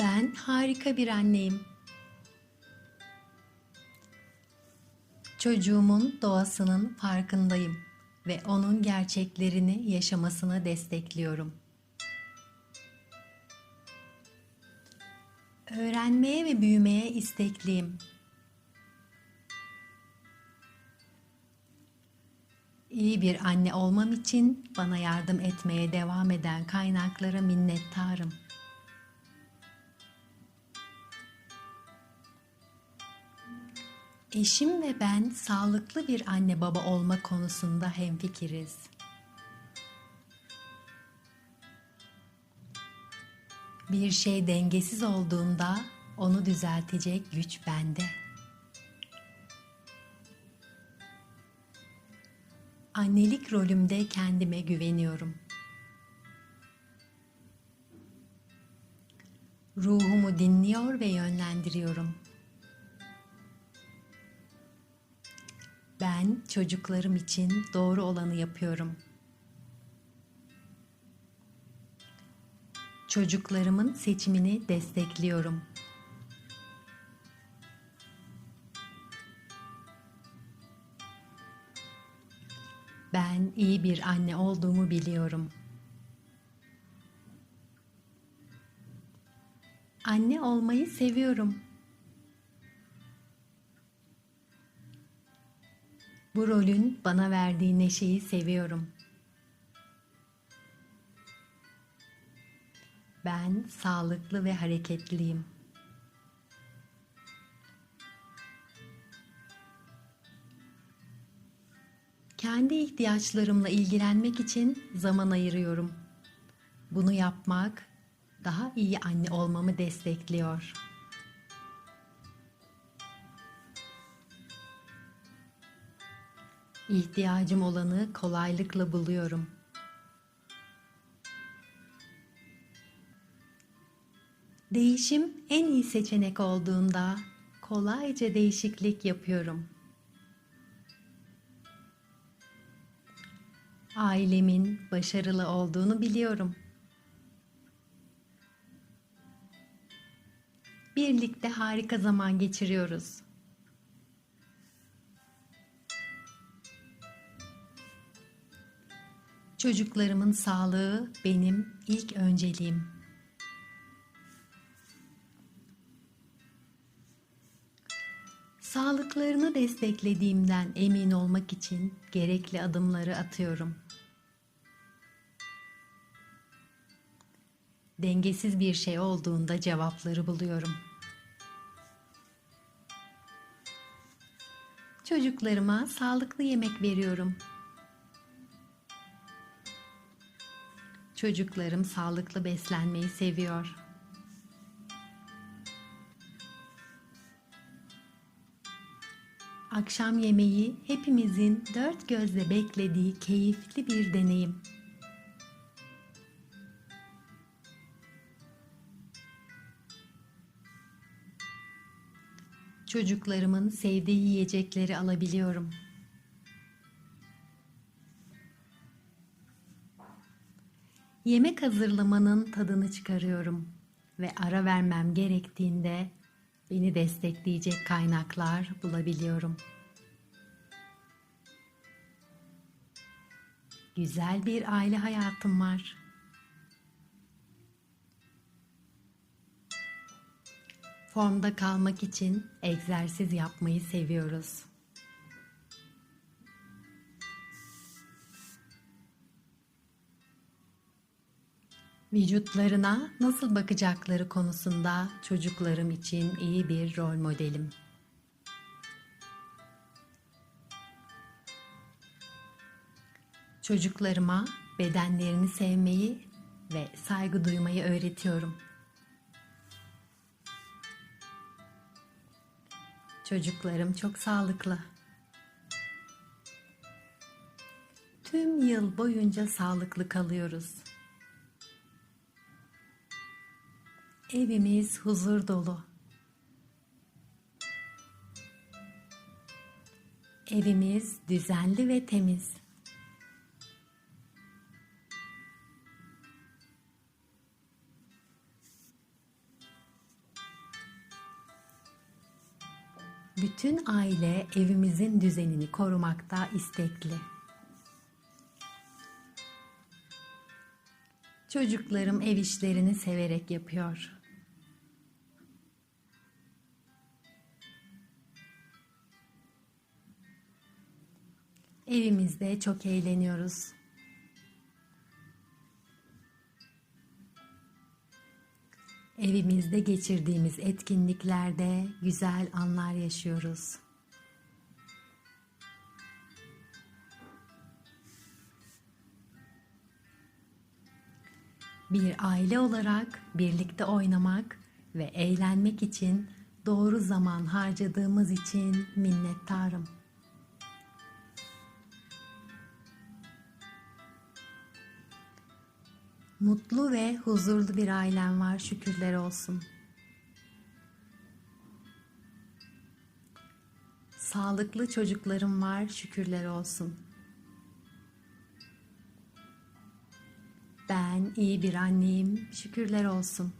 Ben harika bir anneyim. Çocuğumun doğasının farkındayım ve onun gerçeklerini yaşamasını destekliyorum. Öğrenmeye ve büyümeye istekliyim. İyi bir anne olmam için bana yardım etmeye devam eden kaynaklara minnettarım. Eşim ve ben sağlıklı bir anne baba olma konusunda hemfikiriz. Bir şey dengesiz olduğunda onu düzeltecek güç bende. Annelik rolümde kendime güveniyorum. Ruhumu dinliyor ve yönlendiriyorum. Ben çocuklarım için doğru olanı yapıyorum. Çocuklarımın seçimini destekliyorum. Ben iyi bir anne olduğumu biliyorum. Anne olmayı seviyorum. Bu rolün bana verdiği neşeyi seviyorum. Ben sağlıklı ve hareketliyim. Kendi ihtiyaçlarımla ilgilenmek için zaman ayırıyorum. Bunu yapmak daha iyi anne olmamı destekliyor. İhtiyacım olanı kolaylıkla buluyorum. Değişim en iyi seçenek olduğunda kolayca değişiklik yapıyorum. Ailemin başarılı olduğunu biliyorum. Birlikte harika zaman geçiriyoruz. Çocuklarımın sağlığı benim ilk önceliğim. Sağlıklarını desteklediğimden emin olmak için gerekli adımları atıyorum. Dengesiz bir şey olduğunda cevapları buluyorum. Çocuklarıma sağlıklı yemek veriyorum. Çocuklarım sağlıklı beslenmeyi seviyor. Akşam yemeği hepimizin dört gözle beklediği keyifli bir deneyim. Çocuklarımın sevdiği yiyecekleri alabiliyorum. Yemek hazırlamanın tadını çıkarıyorum ve ara vermem gerektiğinde beni destekleyecek kaynaklar bulabiliyorum. Güzel bir aile hayatım var. Formda kalmak için egzersiz yapmayı seviyoruz. Vücutlarına nasıl bakacakları konusunda çocuklarım için iyi bir rol modelim. Çocuklarıma bedenlerini sevmeyi ve saygı duymayı öğretiyorum. Çocuklarım çok sağlıklı. Tüm yıl boyunca sağlıklı kalıyoruz. Evimiz huzur dolu. Evimiz düzenli ve temiz. Bütün aile evimizin düzenini korumakta istekli. Çocuklarım ev işlerini severek yapıyor. Evimizde çok eğleniyoruz. Evimizde geçirdiğimiz etkinliklerde güzel anlar yaşıyoruz. Bir aile olarak birlikte oynamak ve eğlenmek için doğru zaman harcadığımız için minnettarım. Mutlu ve huzurlu bir ailem var şükürler olsun. Sağlıklı çocuklarım var şükürler olsun. Ben iyi bir anneyim şükürler olsun.